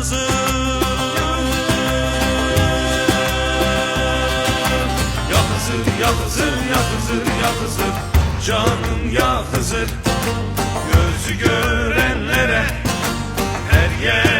ya Hızır Ya Hızır, ya Hızır, ya Hızır, ya Hızır Canım ya Hızır Gözü görenlere her yerden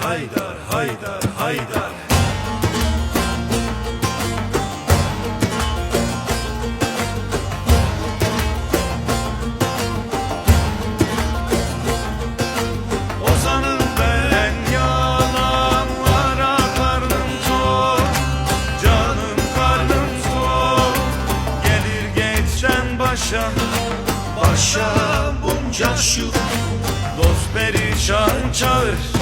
Haydar, Haydar, Haydar, başa Başa bunca şu Dost perişan çağır